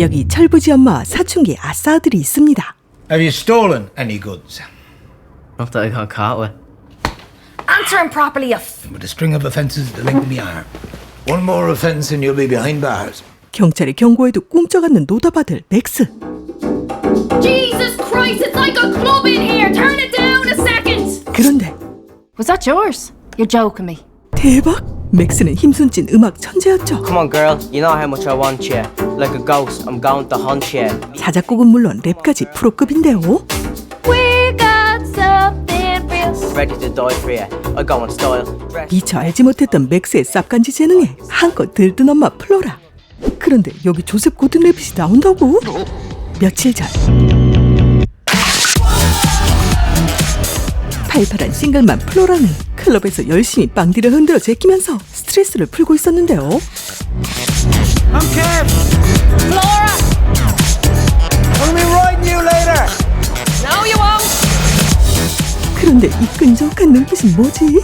여기 철부지 엄마와 사춘기 아싸 아들이 있습니다. Have you stolen any goods? Not that I got caught with. Answer him properly, you f- With a string of offences to link me arm. One more offence and you'll be behind bars. 경찰의 경고에도 꿈쩍 않는 노답아들 맥스. Jesus Christ, it's like a club in here! Turn it down a second! 그런데 Was that yours? You're joking me. 대박! 맥스는 힘순진 음악 천재였죠. Come on, girl. You know how much I want you. Like a ghost, I'm going to hunt you. 자작곡은 물론 랩까지 프로급인데요. We got something real. Ready to die for you. I go on style. Dress. 미처 알지 못했던 맥스의 쌉간지 재능에 한껏 들뜬 엄마 플로라. 그런데 여기 조셉 고든 레빗이 나온다고? 며칠 전 팔팔한 싱글만 플로라는 클럽에서 열심히 빵디를 흔들어 제끼면서 스트레스를 풀고 있었는데요. I'm Kev. Flora! I'll be riding you later. No, you won't! 그런데 이 끈적한 눈빛은 뭐지?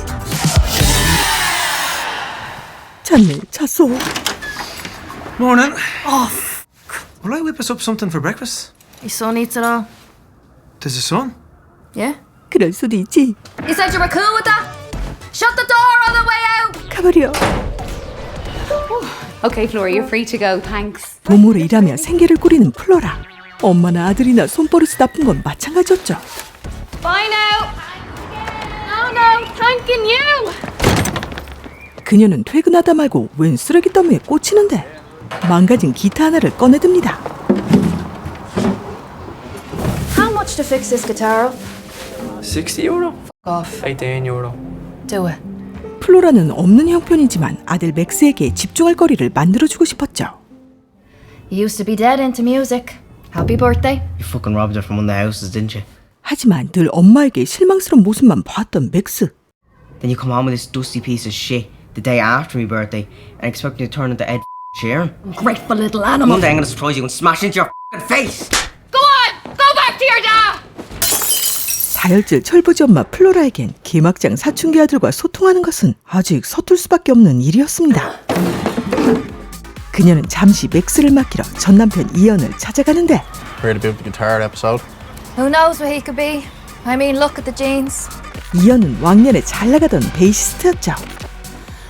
잤네, 잤어. Morning. Off. Will I whip us up something for breakfast? Your son eats it all. Does the sun? Yeah? 그럴 수도 있지. You said you were cool with that? Shut the door 버려. Okay, Flora, you're free to go. Thanks. 보모를 일하며 생계를 꾸리는 플로라. 엄마나 아들이나 손버릇이 나쁜 건 마찬가지였죠. Bye now! No, no, thanking you! 그녀는 퇴근하다 말고 웬 쓰레기 더미에 꽂히는데 망가진 기타 하나를 꺼내듭니다. How much to fix this guitar? 60 euro? Off. 18 euro. Do it. 플로라는 없는 형편이지만 아들 맥스에게 집중할 거리를 만들어주고 싶었죠. You used to be dead into music. Happy birthday. You fucking robbed her from one of the houses, didn't you? 하지만 늘 엄마에게 실망스러운 모습만 봤던 맥스. Then you come home with this dusty piece of shit the day after my birthday and expect me to turn into Ed Sheeran. Grateful little animal. One day I'm gonna surprise you and smash into your fucking face! 다혈질 철부지 엄마 플로라에겐 개막장 사춘기 아들과 소통하는 것은 아직 서툴 수밖에 없는 일이었습니다. 그녀는 잠시 맥스를 맡기러 전 남편 이연을 찾아가는데? Who knows what he could be? I mean, look at the jeans. 이연은 왕년에 잘 나가던 베이시스트였죠.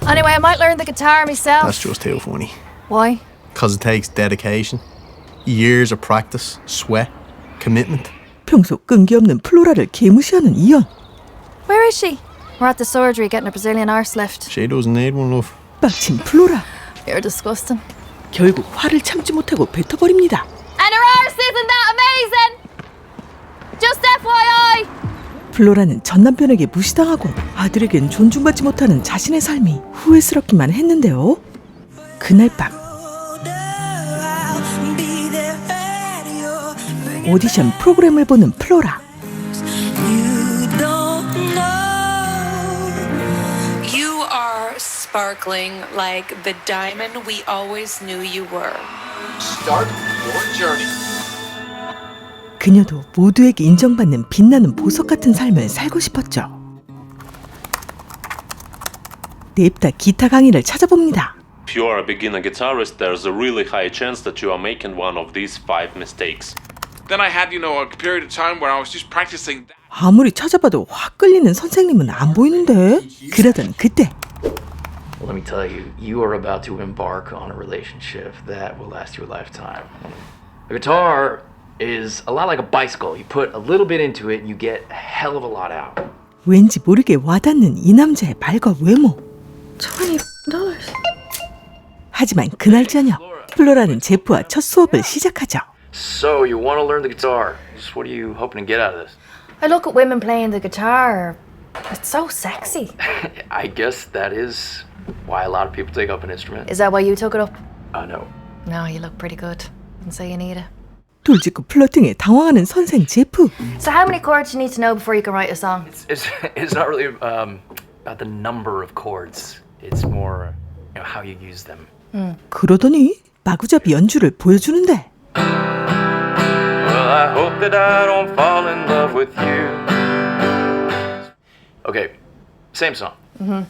Anyway, I might learn the guitar myself. That's just too funny. Why? Because it takes dedication, years of practice, sweat, commitment. 평소 끈기 없는 플로라를 개무시하는 이연. Where is she? We're at the surgery getting a Brazilian arse lift. She doesn't need one, love. 빡친 플로라. You're disgusting. 결국 화를 참지 못하고 뱉어버립니다. And her arse isn't that amazing! Just FYI! 플로라는 전 남편에게 무시당하고 아들에겐 존중받지 못하는 자신의 삶이 후회스럽기만 했는데요. 그날 밤 오디션 프로그램을 보는 플로라. You are sparkling like the diamond we always knew you were. Start your journey. 그녀도 모두에게 인정받는 빛나는 보석 같은 삶을 살고 싶었죠. 냅다 기타 강의를 찾아봅니다. If you are a beginner guitarist, there's a really high chance that you are making one of these five mistakes. Then I had, you know, a period of time where I was just practicing that. 아무리 찾아봐도 확 끌리는 선생님은 안 보이는데 그러던 그때 Let me tell you, you are about to embark on a relationship that will last you a lifetime. A guitar is a lot like a bicycle. You put a little bit into it and you get a hell of a lot out. 왠지 모르게 와닿는 이 남자의 말과 외모. 하지만 그날 저녁 플로라는 제프와 첫 수업을 시작하죠. So, you want to learn the guitar. Just what are you hoping to get out of this? I look at women playing the guitar. It's so sexy. I guess that is why a lot of people take up an instrument. Is that why you took it up? I know. No, you look pretty good. And so you need it. 돌직구 플러팅에 당황하는 선생 제프. So how many chords you need to know before you can write a song? It's, it's not really um, about the number of chords. It's more, you know, how you use them. 그러더니 마구잡이 연주를 보여주는데 Well, I hope that I don't fall in love with you. Okay, same song. Mm-hmm.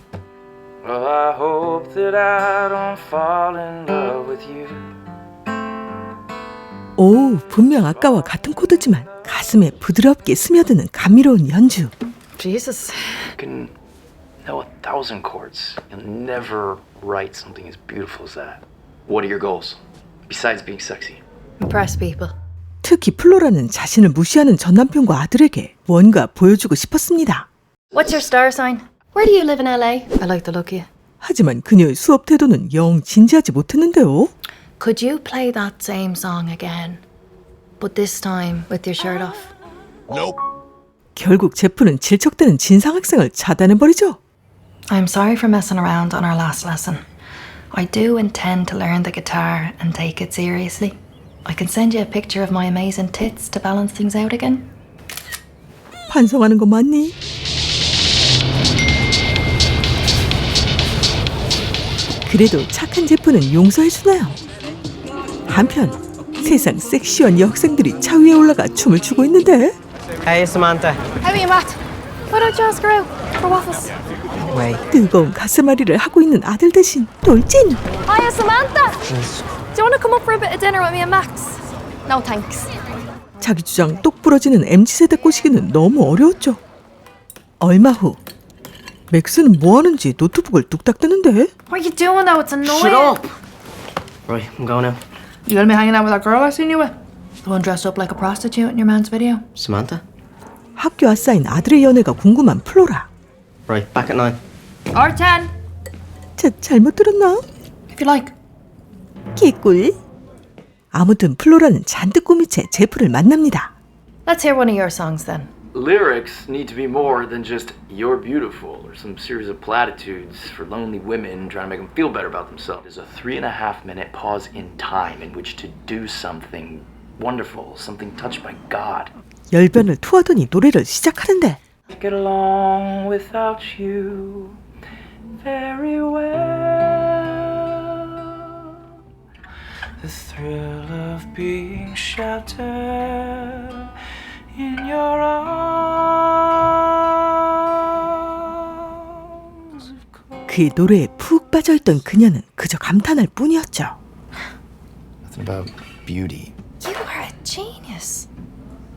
Well, I hope that I don't fall in love with you. 오, 분명 아까와 같은 코드지만 가슴에 부드럽게 스며드는 감미로운 연주. Jesus. You can know a thousand chords. You'll never write something as beautiful as that. What are your goals? Besides being sexy. Impress people. 특히 플로라는 자신을 무시하는 전 남편과 아들에게 뭔가 보여주고 싶었습니다. What's your star sign? Where do you live in LA? I like the look of you. 하지만 그녀의 수업 태도는 영 진지하지 못했는데요. Could you play that same song again? But this time with your shirt off. 결국 제프는 질척대는 진상 학생을 차단해버리죠. I'm sorry for messing around on our last lesson. I do intend to learn the guitar and take it seriously. I can send you a picture of my amazing tits to balance things out again. 반성하는 거 맞니? 그래도 착한 제프는 용서해 주나요? 한편 세상 섹시한 여학생들이 차 위에 올라가 춤을 추고 있는데 Hey, Samantha. How are you, Matt? Why don't you ask her out for waffles? Wait. 뜨거운 가슴앓이를 하고 있는 아들 대신 돌진 Hiya, Samantha. Do you want to come up for a bit of dinner with me and Max? No, thanks. 자기 주장 똑 부러지는 MZ세대 꼬시기는 너무 어려웠죠. 얼마 후 맥스는 뭐 하는지 노트북을 뚝딱 뜨는데 What are you doing now? It's annoying. Shut up! Right, I'm going now. You gonna be hanging out with that girl I seen you with? The one dressed up like a prostitute in your man's video? Samantha? 학교 아싸인 아들의 연애가 궁금한 플로라. Right, back at nine. Or 10. 자, 잘못 들었나? If you like. 개꿀. 아무튼 플로라는 잔뜩 꾸민 채 제프를 만납니다. Let's hear one of your songs then. Lyrics need to be more than just you're beautiful or some series of platitudes for lonely women trying to make them feel better about themselves. There's a three and a half minute pause in time in which to do something wonderful, something touched by God. 열변을 토하더니 노래를 시작하는데 Get along without you very well. The thrill of being sheltered in your arms. 그 노래에 푹 빠져있던 그녀는 그저 감탄할 뿐이었죠. Nothing about beauty. You are a genius.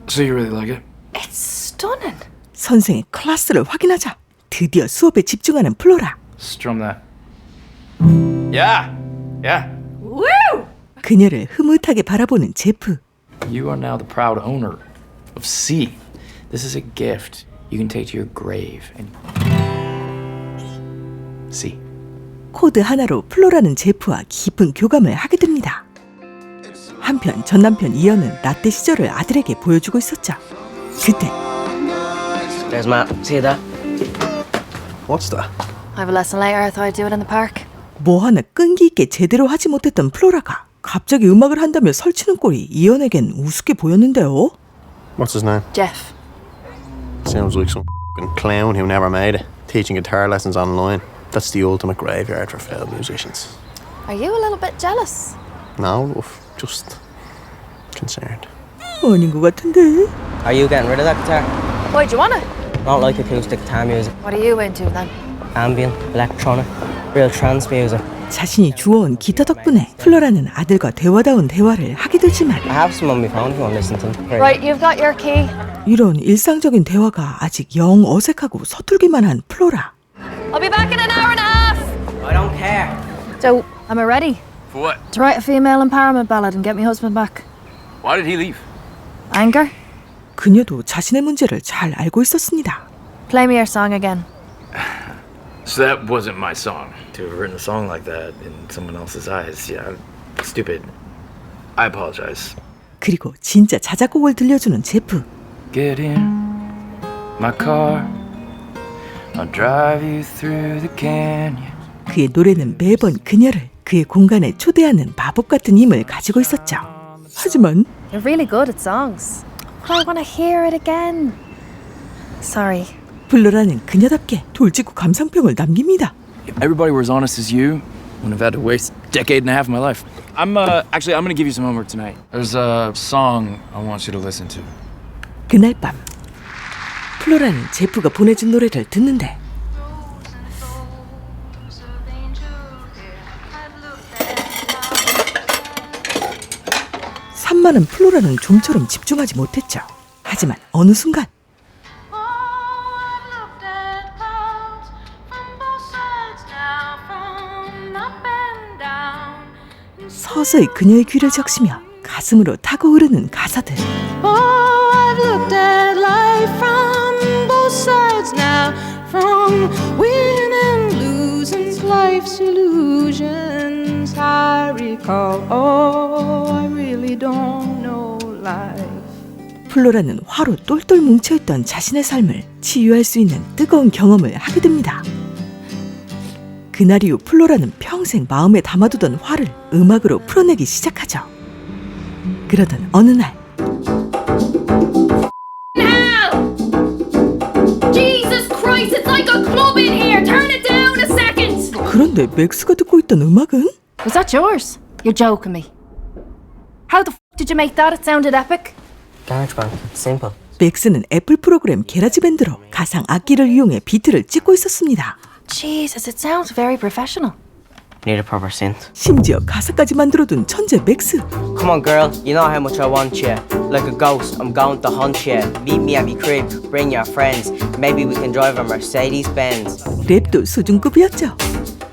So you really like it? It's stunning. 선생의 클래스를 확인하자 드디어 수업에 집중하는 플로라. Strum that. Yeah, yeah. 그녀를 흐뭇하게 바라보는 제프. You are now the proud owner of C. This is a gift you can take to your grave and C. 코드 하나로 플로라는 제프와 깊은 교감을 하게 됩니다. 한편 전 남편 이연은 라떼 시절을 아들에게 보여주고 있었죠. 그때 There's Matt. See there. What's that? I have a lesson later. I thought I'd do it in the park. 뭐 하나 끈기 있게 제대로 하지 못했던 플로라가 갑자기 음악을 한다며 설치는 꼴이 이연에겐 우습게 보였는데요. What's his name? Jeff. Sounds like some fing clown who never made it. Teaching guitar lessons online. That's the ultimate graveyard for failed musicians. Are you a little bit jealous? No, love, just concerned. 아닌 것 같은데. Are you getting rid of that guitar? Why'd you want it? I don't like acoustic guitar music. What are you into then? Ambient, electronic, real trance music. 자신이 주워온 기타 덕분에 플로라는 아들과 대화다운 대화를 하게 되지만 I have some on my phone if you want to listen to them. Right, you've got your key. 이런 일상적인 대화가 아직 영 어색하고 서툴기만 한 플로라. I'll be back in an hour and a half. I don't care. So, am I ready? For what? To write a female empowerment ballad and get my husband back. Why did he leave? Anger? 그녀도 자신의 문제를 잘 알고 있었습니다. Play me your song again. So that wasn't my song. To have written a song like that in someone else's eyes, yeah, stupid. I apologize. 그리고 진짜 자작곡을 들려주는 제프. Get in my car. I'll drive you through the canyon. 그의 노래는 매번 그녀를 그의 공간에 초대하는 마법 같은 힘을 가지고 있었죠. 하지만 You're really good at songs. But I want to hear it again. Sorry. 플로라는 그녀답게 돌직구 감상평을 남깁니다. If everybody were as honest as you, wouldn't have had to waste a decade and a half of my life. I'm uh actually I'm gonna give you some homework tonight. There's a song I want you to listen to. 그날 밤 플로라는 제프가 보내준 노래를 듣는데 산만한 플로라는 좀처럼 집중하지 못했죠. 하지만 어느 순간 서서히 그녀의 귀를 적시며 가슴으로 타고 흐르는 가사들. Oh, I've looked at life from both sides now, from win and losing life's illusions. I recall, oh, I really don't know life. 플로라는 화로 똘똘 뭉쳐있던 자신의 삶을 치유할 수 있는 뜨거운 경험을 하게 됩니다. 그날 이후 플로라는 평생 마음에 담아두던 화를 음악으로 풀어내기 시작하죠. 그러던 어느 날 Hell! Jesus Christ, it's like a club in here. Turn it down a second. 그런데 맥스가 듣고 있던 음악은 Was that yours? You're joking me. How the f did you make that? It sounded epic. GarageBand. Simple. 맥스는 애플 프로그램 게라지 밴드로 가상 악기를 이용해 비트를 찍고 있었습니다. Jesus, it sounds very professional. Need a proper synth. 심지어 가사까지 만들어둔 천재 맥스. Come on, girl. You know how much I want you. Like a ghost, I'm going to hunt you. Meet me at me crib. Bring your friends. Maybe we can drive a Mercedes Benz. 랩도 수준급이었죠.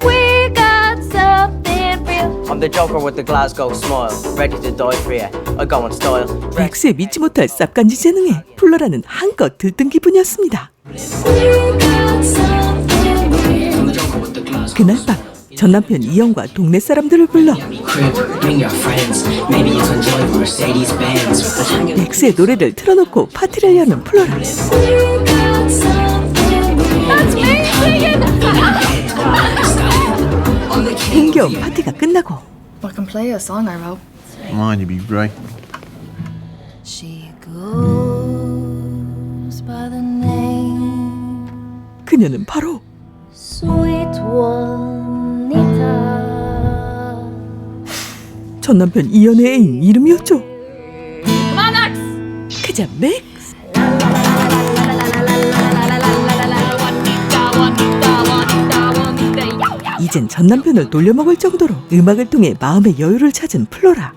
We got something real. I'm the Joker with the Glasgow smile. Ready to die for you. I go in style. 맥스의 믿지 못할 쌉간지 재능에 플로라는 한껏 들뜬 기분이었습니다. 그날 밤 전 남편 이영과 동네 사람들을 불러. 맥스의 노래를 틀어놓고 파티를 여는 플로라. That's me singing. 흥겨운 파티가 끝나고 I can play a song I wrote. Mind you be right. She goes by the name 그녀는 바로. 전 남편 이연의 애인 이름이었죠. 그자 맥스. 이젠 전 남편을 돌려먹을 정도로 음악을 통해 마음의 여유를 찾은 플로라.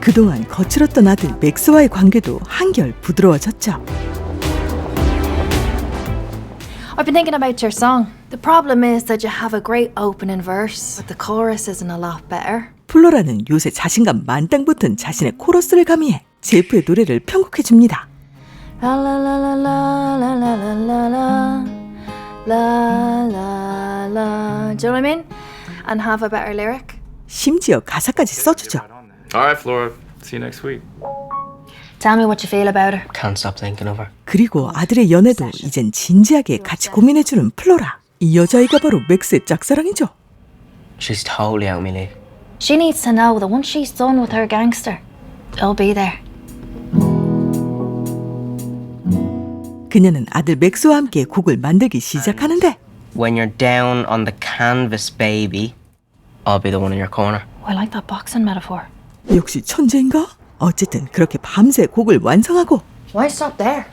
그동안 거칠었던 아들 맥스와의 관계도 한결 부드러워졌죠. I've been thinking about your song. The problem is that you have a great opening verse, but the chorus isn't a lot better. 플로라는 요새 자신감 만땅 붙은 자신의 코러스를 가미해 제프의 노래를 편곡해 줍니다. La la. Do you know what I mean? And have a better lyric. 심지어 가사까지 써주죠. All right, Flora. See you next week. Tell me what you feel about her. Can't stop thinking of her. 그리고 아들의 연애도 이젠 진지하게 같이 고민해주는 플로라. 이 여자아이가 바로 맥스의 짝사랑이죠. She's totally out my league. She needs to know that once she's done with her gangster, I'll be there. 그녀는 아들 맥스와 함께 곡을 만들기 시작하는데 When you're down on the canvas, baby, I'll be the one in your corner. I like that boxing metaphor. 역시 천재인가? 어쨌든 그렇게 밤새 곡을 완성하고 Why stop there?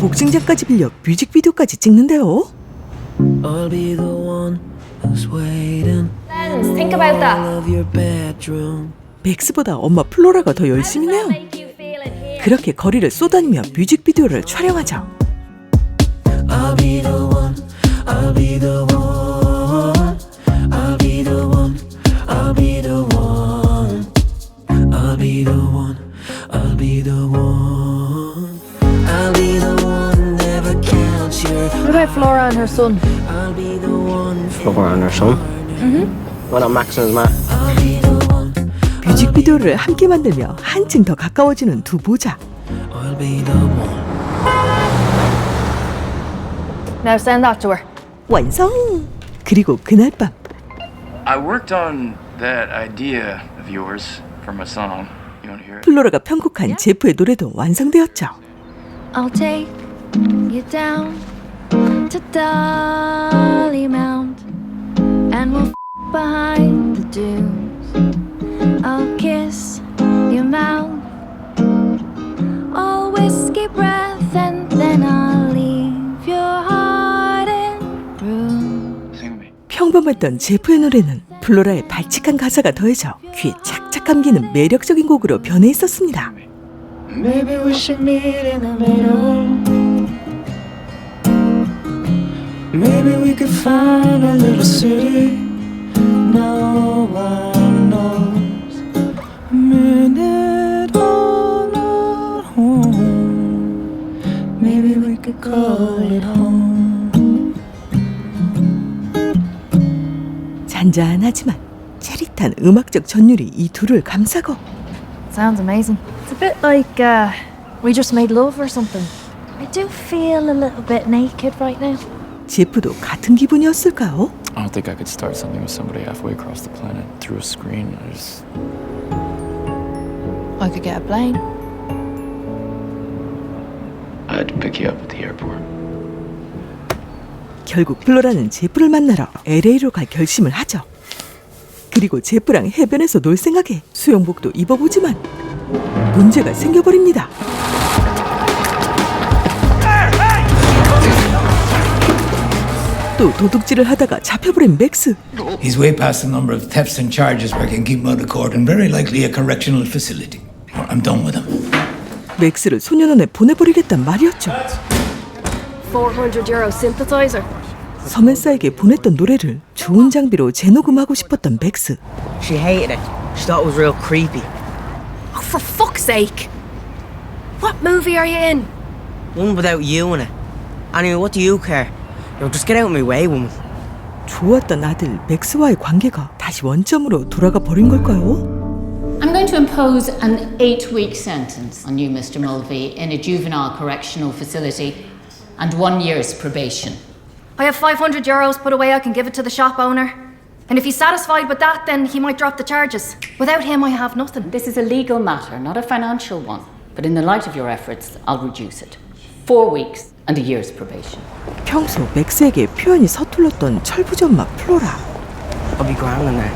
복싱장까지 빌려 뮤직비디오까지 찍는데요. I'll be the one who's waiting. Lens, think about that. Of your bedroom. 맥스보다 엄마 플로라가 더 열심히네요. 그렇게 거리를 쏘다니며 뮤직비디오를 촬영하죠. I'll be the one. I'll be the one. What Flora and her son? Flora and her son. Mm-hmm. Why not Max and his man? I'll be the one. 뮤직비디오를 함께 만들며 한층 더 가까워지는 두 보자. I'll be the one. Now send that to her. 완성! 그리고 그날 밤 I worked on that idea of yours for my song. You want to hear it? 플로라가 편곡한 제프의 노래도 완성되었죠. I'll take you down to Dolly Mount and we'll f- behind the dunes. I'll kiss your mouth, all whiskey breath, and then I'll leave your heart in me. 평범했던 제프의 노래는 플로라의 발칙한 가사가 더해져 귀에 착착 감기는 매력적인 곡으로 변해 있었습니다. Maybe we should meet in the middle. Maybe we could find a little city no one knows. A minute on our home. Maybe we could call it home. 잔잔하지만 짜릿한 음악적 전율이 이 둘을 감싸고 Sounds amazing. It's a bit like uh, we just made love or something. I do feel a little bit naked right now. 제프도 같은 기분이었을까요? I don't think I could start something with somebody halfway across the planet through a screen. I just. I could get a plane. I had to pick you up at the airport. 결국 플로라는 제프를 만나러 LA로 갈 결심을 하죠. 그리고 제프랑 해변에서 놀 생각에 수영복도 입어보지만 문제가 생겨버립니다. 또 도둑질을 하다가 잡혀버린 맥스. He's way past the number of thefts and charges where I can keep him out of court and very likely a correctional facility. I'm done with him. 맥스를 소년원에 보내버리겠단 말이었죠. 400 euro synthesizer. 서맨사에게 보냈던 노래를 좋은 장비로 재녹음하고 싶었던 맥스. She hated it. She thought it was real creepy. Oh, for fuck's sake! What movie are you in? One without you in it. Anyway, what do you care? You know, just get out of my way, woman. 좋았던 아들 맥스와의 관계가 다시 원점으로 돌아가 버린 걸까요? I'm going to impose an eight week sentence on you, Mr. Mulvey, in a juvenile correctional facility and one year's probation. I have 500 euros put away. I can give it to the shop owner. And if he's satisfied with that, then he might drop the charges. Without him, I have nothing. This is a legal matter, not a financial one. But in the light of your efforts, I'll reduce it. Four weeks and a year's probation. 평소 맥스에게 표현이 서툴렀던 철부전마 플로라. I'll be grand in there.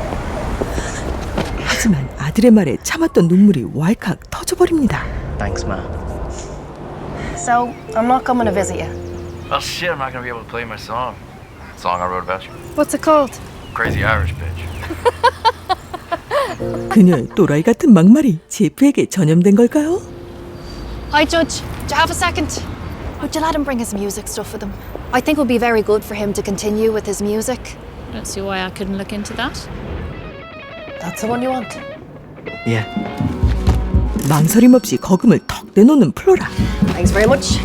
하지만 아들의 말에 참았던 눈물이 왈칵 터져버립니다. Thanks, ma. So, I'm not coming to visit you. Well, shit, I'm not gonna be able to play my song. Song I wrote about you. What's it called? Crazy Irish bitch. 그녀의 또라이 같은 막말이 제프에게 전염된 걸까요? Hi, Judge. Do you have a second? Would you let him bring his music stuff with him? I think it would be very good for him to continue with his music. Don't see why I couldn't look into that. That's the one you want. Yeah. 망설임 없이 거금을 턱 내놓는 플로라. Thanks very much.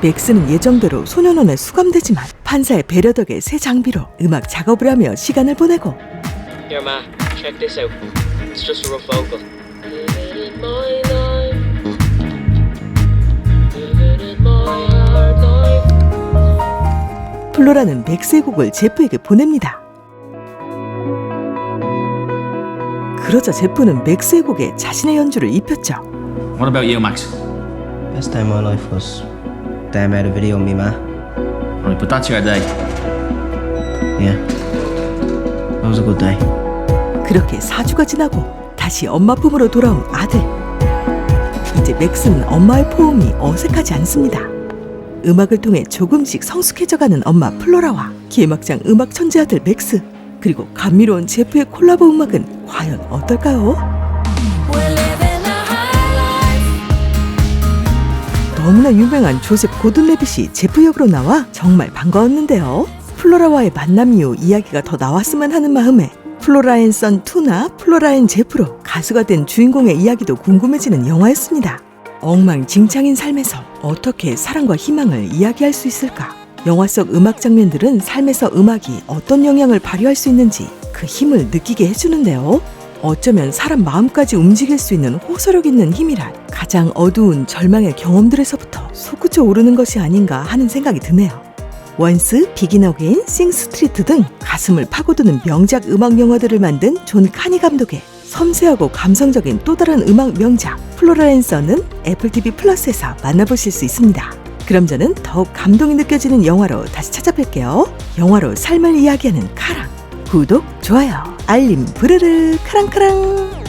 맥스는 예정대로 소년원에 수감되지만 판사의 배려 덕에 새 장비로 음악 작업을 하며 시간을 보내고 Here, ma. Check this out. It's just a rough vocal. 플로라는 맥스의 곡을 제프에게 보냅니다. 그러자 제프는 맥스의 곡에 자신의 연주를 입혔죠. What about you, Max? Best time of my life was day I made a video of me, ma. Right, but that's your day. Yeah. That was a good day. 그렇게 4주가 지나고 다시 엄마 품으로 돌아온 아들. 이제 맥스는 엄마의 포옹이 어색하지 않습니다. 음악을 통해 조금씩 성숙해져가는 엄마 플로라와 기막장 음악 천재 아들 맥스 그리고 감미로운 제프의 콜라보 음악은 과연 어떨까요? 너무나 유명한 조셉 고든 레빗이 제프 역으로 나와 정말 반가웠는데요. 플로라와의 만남 이후 이야기가 더 나왔으면 하는 마음에 플로라 앤 선 2나 플로라 앤 제프로 가수가 된 주인공의 이야기도 궁금해지는 영화였습니다. 엉망진창인 삶에서 어떻게 사랑과 희망을 이야기할 수 있을까? 영화 속 음악 장면들은 삶에서 음악이 어떤 영향을 발휘할 수 있는지 그 힘을 느끼게 해주는데요. 어쩌면 사람 마음까지 움직일 수 있는 호소력 있는 힘이란 가장 어두운 절망의 경험들에서부터 솟구쳐 오르는 것이 아닌가 하는 생각이 드네요. 원스, 비긴 어게인, 싱 스트리트 등 가슴을 파고드는 명작 음악 영화들을 만든 존 카니 감독의 섬세하고 감성적인 또 다른 음악 명작 플로라앤서는 애플 TV 플러스에서 만나보실 수 있습니다. 그럼 저는 더욱 감동이 느껴지는 영화로 다시 찾아뵐게요. 영화로 삶을 이야기하는 카랑. 구독, 좋아요, 알림, 부르르, 카랑카랑.